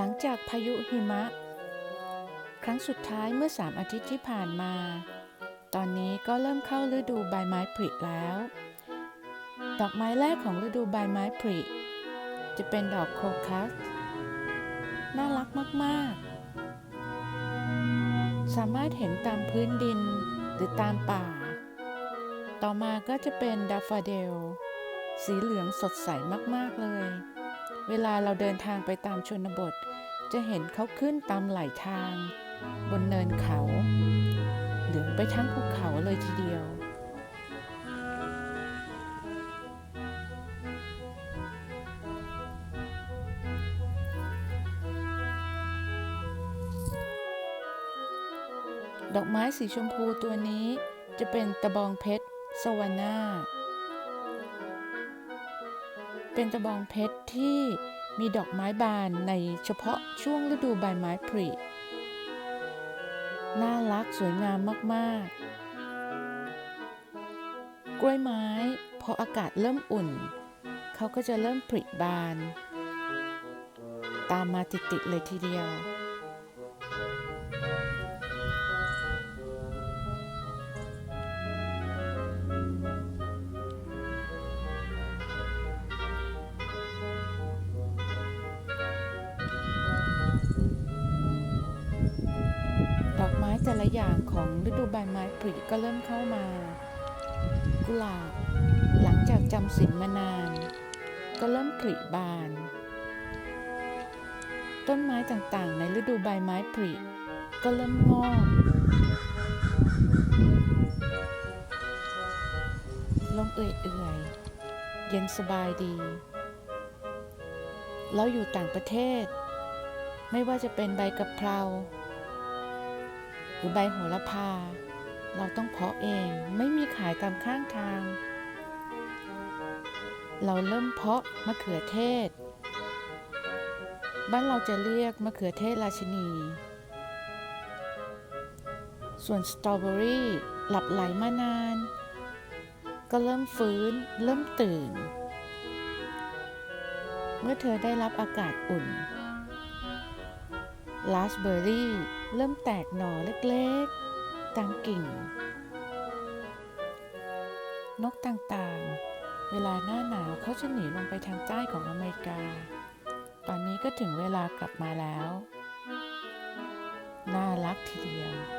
หลังจากพายุหิมะ ครั้งสุดท้ายเมื่อสามอาทิตย์ที่ผ่านมา ตอนนี้ก็เริ่มเข้าฤดูใบไม้ผลิแล้ว ดอกไม้แรกของฤดูใบไม้ผลิจะเป็นดอกโคคัส น่ารักมากๆ สามารถเห็นตามพื้นดินหรือตามป่า ต่อมาก็จะเป็นดาฟาเดล สีเหลืองสดใสมากๆเลย เวลาเราเดินทางไปตามชนบท จะเห็นเขาขึ้นตามไหลทาง บนเนินเขา เหลืองไปทั้งภูเขาเลยทีเดียว ดอกไม้สีชมพูตัวนี้จะเป็นตะบองเพชรสวาน่า เป็นตะบองเพชรที่มีดอกไม้บานในเฉพาะช่วงฤดูใบไม้ผลิน่ารักสวยงามมากๆ กล้วยไม้พออากาศเริ่มอุ่น เขาก็จะเริ่มผลิบาน ตามมาติดๆเลยทีเดียว ละอย่างของฤดูใบไม้ผลิก็เริ่มเข้ามา กุหลาบหลังจากจำศีลมานาน ก็เริ่มผลิบาน ต้นไม้ต่างๆ ในฤดูใบไม้ผลิก็เริ่มงอกลมเอื่อยๆ เย็นสบายดีเราอยู่ต่างประเทศ ไม่ว่าจะเป็นใบกะเพรา หรือใบโหระพา เราต้องเพาะเองไม่มีขายตามข้างทาง เราเริ่มเพาะมะเขือเทศ บ้านเราจะเรียกมะเขือเทศราชินี ส่วนสตรอเบอรี่หลับไหลมานาน ก็เริ่มฟื้นเริ่มตื่น เมื่อเธอได้รับอากาศอุ่น ลาสเบอร์รี่เริ่มแตกหน่อเล็กๆตามกิ่ง นกต่างๆ เวลาหน้าหนาวเขาจะหนีลงไปทางใต้ของอเมริกา ตอนนี้ก็ถึงเวลากลับมาแล้ว น่ารักทีเดียว